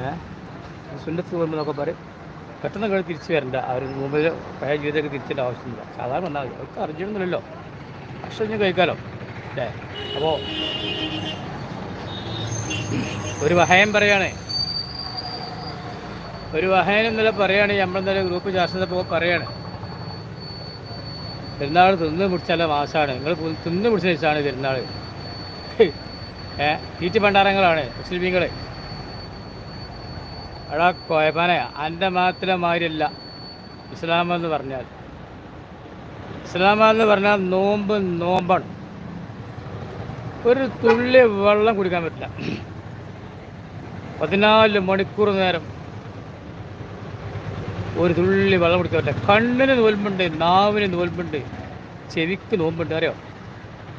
ഏഹ് സുന്നത്ത് നോമ്പ് എന്നൊക്കെ പറയും പെട്ടെന്ന് കഴിഞ്ഞ് തിരിച്ചു വരണ്ട. അവർ മുമ്പിൽ പഴയ ജീവിതമൊക്കെ തിരിച്ചേണ്ട ആവശ്യമില്ല. സാധാരണ വന്നാൽ മതി. അവർക്ക് അറിഞ്ഞിരുന്നില്ലല്ലോ. ഭക്ഷണം ഞാൻ കഴിക്കാമല്ലോ അല്ലേ? അപ്പോൾ ഒരു വഹയം പറയുകയാണേ ഒരു വഹയൻ ഇന്നലെ പറയുകയാണെങ്കിൽ നമ്മളെന്തായാലും ഗ്രൂപ്പ് ചർച്ച ചെയ്തപ്പോൾ പറയാണ്. പെരുന്നാൾ തിന്ന് പിടിച്ചാല മാസമാണ് നിങ്ങൾ തിന്ന് പിടിച്ച ദിവസമാണ് പെരുന്നാൾ തീറ്റ് ഭണ്ഡാരങ്ങളാണ് മുസ്ലിമീങ്ങൾ എടാ കോയപ്പാനെ എന്റെ മതത്തിലെ മാതിരിയല്ല ഇസ്ലാം എന്ന് പറഞ്ഞാൽ. ഇസ്ലാം എന്ന് പറഞ്ഞാൽ നോമ്പ് നോമ്പാണ്. ഒരു തുള്ളി വെള്ളം കുടിക്കാൻ പറ്റില്ല. പതിനാല് മണിക്കൂർ നേരം ഒരു തുള്ളി വെള്ളം കുടിക്കാൻ പറ്റില്ല. കണ്ണിന് നോൽമ്പുണ്ട് നാവിന് നോൽമ്പുണ്ട് ചെവിക്ക് നോമ്പുണ്ട് അറിയോ?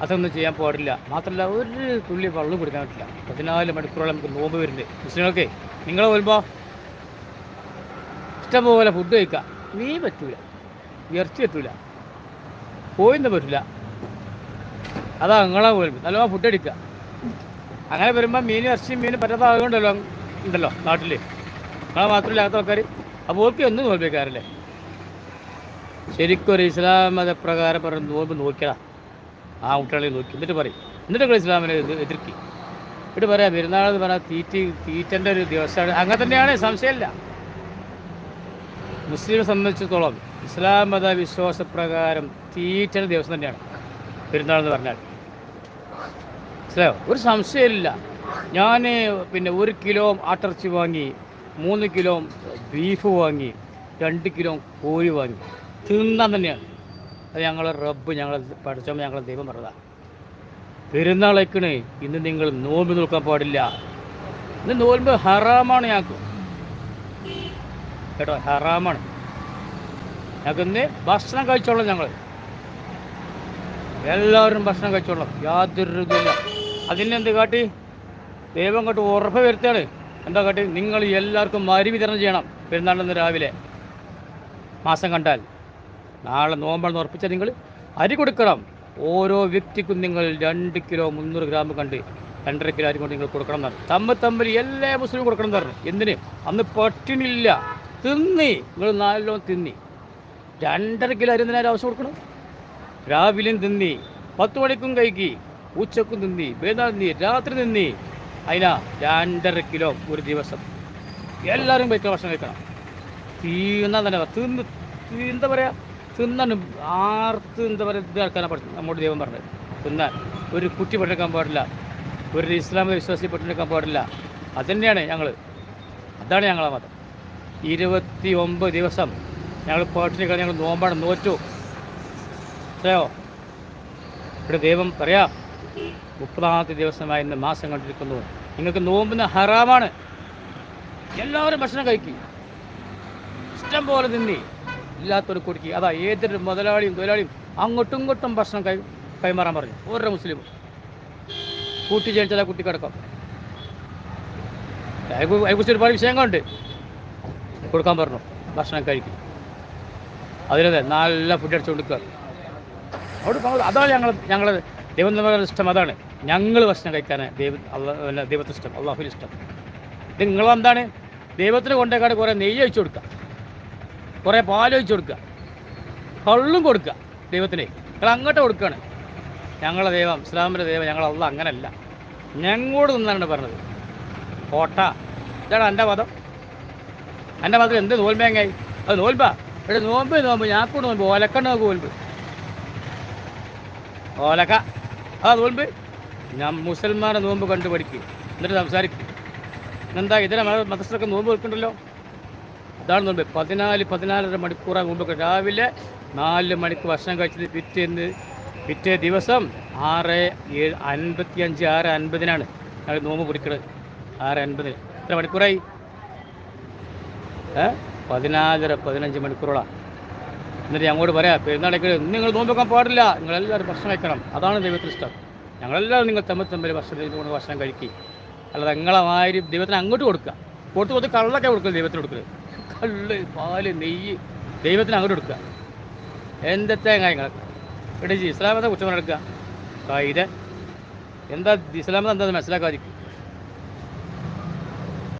അതൊന്നും ചെയ്യാൻ പാടില്ല. മാത്രമല്ല ഒരു തുള്ളി വെള്ളം കുടിക്കാൻ പറ്റില്ല. പതിനാല് മണിക്കൂറോളം നമുക്ക് നോമ്പ് വരുന്നുണ്ട്. മുസ്ലിങ്ങളൊക്കെ നിങ്ങളെ വരുമ്പോൾ ഇഷ്ടംപോലെ ഫുഡ് കഴിക്കാം മീൻ പറ്റൂല. ഇറച്ചി പറ്റൂല. കോയിന്ന് പറ്റില്ല അതാ നിങ്ങളെ പോലും നല്ലോണം ഫുഡ് അടിക്കുക. അങ്ങനെ വരുമ്പോൾ മീൻ ഇറച്ചി മീൻ പറ്റാത്ത ആളുകളുണ്ടല്ലോ ഉണ്ടല്ലോ നാട്ടിൽ നിങ്ങളെ മാത്രമില്ലാത്ത ആൾക്കാർ അപ്പോൾ ഓർക്ക് എന്നും നോൽപ്പിക്കാറില്ലേ ശരിക്കും ഒരു ഇസ്ലാം മതപ്രകാരം പറഞ്ഞ് നോമ്പ് നോക്കിയതാ. ആ കുട്ടികളെ നോക്കി. എന്നിട്ട് പറയും. എന്നിട്ട് നിങ്ങൾ ഇസ്ലാമിനെ എതിർക്കി. എന്നിട്ട് പറയാം പെരുന്നാൾ എന്ന് പറഞ്ഞാൽ തീറ്റി തീറ്റന്റെ ഒരു ദിവസമാണ് അങ്ങനെ തന്നെയാണ് സംശയമില്ല. മുസ്ലിം സംബന്ധിച്ചിടത്തോളം ഇസ്ലാം മത വിശ്വാസപ്രകാരം തീറ്റൽ ദിവസം തന്നെയാണ്. പെരുന്നാൾ എന്ന് പറഞ്ഞാൽ. മനസ്സിലായോ? ഒരു സംശയമില്ല. ഞാൻ പിന്നെ ഒരു കിലോ ആട്ടിറച്ചി വാങ്ങി മൂന്ന് കിലോ ബീഫ് വാങ്ങി രണ്ട് കിലോ കോഴി വാങ്ങി. തിന്നാൻ തന്നെയാണ്. അത് ഞങ്ങളെ റബ്ബ് ഞങ്ങളെ പഠിച്ചോ ഞങ്ങളെ ദൈവം പറഞ്ഞതാണ് പെരുന്നാളേക്കണേ ഇന്ന് നിങ്ങൾ നോമ്പ് നിൽക്കാൻ പാടില്ല. ഇന്ന് നോൽമ്പ് ഹറാമാണ് ഞങ്ങൾക്ക്. കേട്ടോ ഹറാമാണ്. ഞങ്ങൾക്ക് ഇന്ന് ഭക്ഷണം കഴിച്ചോളാം ഞങ്ങൾ എല്ലാവരും ഭക്ഷണം കഴിച്ചോളാം. യാതൊരു ഇതില്ല അതിനെന്ത് കാട്ടി? ദൈവം കൊണ്ട് ഉറപ്പ് വരുത്താണ് എന്താ കാട്ടി? നിങ്ങൾ എല്ലാവർക്കും മരി വിതരണം ചെയ്യണം. പെരുന്നാളിന്ന് രാവിലെ. മാസം കണ്ടാൽ. നാളെ നോമ്പാണെന്ന് ഉറപ്പിച്ചാൽ നിങ്ങൾ അരി കൊടുക്കണം. ഓരോ വ്യക്തിക്കും നിങ്ങൾ രണ്ട് കിലോ മുന്നൂറ് ഗ്രാം കണ്ട് രണ്ടര കിലോ അരി കൊണ്ട് നിങ്ങൾ കൊടുക്കണം എന്നാണ്. തമ്മിൽ തമ്മിൽ എല്ലാ മുസ്ലിം കൊടുക്കണം എന്നാണ്. എന്തിന്? അന്ന് പട്ടിണില്ല തിന്നി. നിങ്ങൾ നാലിലോ തിന്നി. രണ്ടര കിലോ അരി എന്തിനാ ആവശ്യം കൊടുക്കണം? രാവിലെയും തിന്നി. പത്ത് മണിക്കും കഴിക്കി. ഉച്ചക്കും തിന്നി. വേദന തിന്നി. രാത്രി തിന്നി. അതിനാ രണ്ടര കിലോ ഒരു ദിവസം. എല്ലാവരും കഴിക്കണം ഭക്ഷണം കഴിക്കണം. തീന്നാൻ തന്നെ തിന്ന് എന്താ പറയുക തിന്നാനും ആർത്ത് എന്താ പറയുക ഇത് ആൾക്കാരെ പഠിച്ചത് നമ്മുടെ ദൈവം പറഞ്ഞത്. തിന്നാൻ. ഒരു കുട്ടി പെട്ടെടുക്കാൻ പാടില്ല. ഒരു ഇസ്ലാമിക വിശ്വാസി പെട്ടെടുക്കാൻ പാടില്ല. അതുതന്നെയാണ് ഞങ്ങൾ അതാണ് ഞങ്ങളെ മതം. ഇരുപത്തി ഒമ്പത് ദിവസം ഞങ്ങൾ പോട്ടിനെ കളി ഞങ്ങൾ നോമ്പാണ് നോറ്റു. അല്ലയോ ഇവിടെ ദൈവം പറയാ മുപ്പതാമത്തെ ദിവസമായി ഇന്ന് മാസം കണ്ടിരിക്കുന്നു. നിങ്ങൾക്ക് നോമ്പുന്ന ഹറാമാണ്. എല്ലാവരും ഭക്ഷണം കഴിക്കും. ഇഷ്ടം പോലെ തിന്നി. ഇല്ലാത്തൊരു കുടിക്കുക അതാ ഏതൊരു മുതലാളിയും തൊഴിലാളിയും അങ്ങോട്ടും ഇങ്ങോട്ടും ഭക്ഷണം കൈ കൈമാറാൻ പറഞ്ഞു. ഓരോ മുസ്ലിമും. കൂട്ടി ജനിച്ചാൽ കുട്ടി കിടക്കാം. അതിനെക്കുറിച്ച് വിഷയങ്ങളുണ്ട്. കൊടുക്കാൻ പറഞ്ഞു. ഭക്ഷണം കഴിക്കും. അതിലതെ നല്ല ഫുഡ് അടിച്ചു കൊടുക്കുക. അതാണ് ഞങ്ങൾ ഞങ്ങൾ ദൈവം ഇഷ്ടം. അതാണ് ഞങ്ങൾ ഭക്ഷണം കഴിക്കാൻ ദൈവ അല്ല ദൈവത്തിന് ഇഷ്ടം. അള്ളാഹുവിന് ഇഷ്ടം. നിങ്ങളെന്താണ്? ദൈവത്തിന് കൊണ്ടേക്കാട് കുറേ നെയ്യ് ഒഴിച്ചു കൊടുക്കുക. കുറേ പാൽ ഒഴിച്ചു കൊടുക്കുക. കള്ളും കൊടുക്കുക ദൈവത്തിന്. നിങ്ങൾ അങ്ങോട്ട് കൊടുക്കുകയാണ്. ഞങ്ങളെ ദൈവം ഇസ്ലാമിന്റെ ദൈവം ഞങ്ങൾ അള്ള അങ്ങനല്ല. ഞങ്ങളോട് നിന്നാണ് പറഞ്ഞത്. കോട്ട. ഇതാണ് എന്റെ മതം. എന്റെ മാത്രം എന്ത് നോൽമേങ്ങായി അത് നോൽപ്പാ ഇവിടെ നോമ്പ് നോമ്പ് ഞാക്കൂടെ നോമ്പ് ഓലക്ക നോക്ക് നോൽമ്പ്. ഓലക്ക ആ നോൽപ്പ് ഞാൻ മുസൽമാനെ നോമ്പ് കണ്ടു പഠിക്കും എന്നിട്ട് സംസാരിക്കും. എന്താ ഇതിനെ മതസ്ഥരൊക്കെ നോമ്പ് വെക്കുന്നുണ്ടല്ലോ. അതാണ് നോമ്പ്. പതിനാല് പതിനാലര മണിക്കൂറാണ് നോമ്പ് രാവിലെ നാല് മണിക്ക് ഭക്ഷണം കഴിച്ചത് പിറ്റേന്ന് പിറ്റേ ദിവസം ആറ് ഏഴ് അൻപത്തി അഞ്ച് ആറ് അൻപതിനാണ് ഞങ്ങൾ നോമ്പ് പിടിക്കുന്നത് ആറ് അൻപതിന്. എത്ര മണിക്കൂറായി? പതിനാലര പതിനഞ്ച് മണിക്കൂറോളാണ് എന്നിട്ട് ഞങ്ങളോട് പറയാം പെരുന്നാളേക്ക് നിങ്ങൾ നോമ്പെക്കാൻ പാടില്ല. നിങ്ങളെല്ലാവരും ഭക്ഷണം കഴിക്കണം. അതാണ് ദൈവത്തിന് ഇഷ്ടം ഞങ്ങളെല്ലാവരും നിങ്ങൾ തമ്മിൽ തമ്മിൽ ഭക്ഷണം കൊണ്ട് ഭക്ഷണം കഴിക്കി. അല്ലാതെ നിങ്ങളെ മാതിരി ദൈവത്തിന് അങ്ങോട്ട് കൊടുക്കുക. കൊടുത്ത് കൊടുത്ത് കള്ളൊക്കെ കൊടുക്കുക ദൈവത്തിന് കൊടുക്കരുത്. കള്ള് പാൽ നെയ്യ് ദൈവത്തിന് അങ്ങോട്ട് കൊടുക്കുക. എന്തൊക്കെ കാര്യങ്ങളൊക്കെ ഇവിടെ ഇസ്ലാമത്തെ കുറ്റം എടുക്കുക. കൈര എന്താ ഇസ്ലാമത്തെ എന്താ മനസ്സിലാക്കാതിരിക്കും.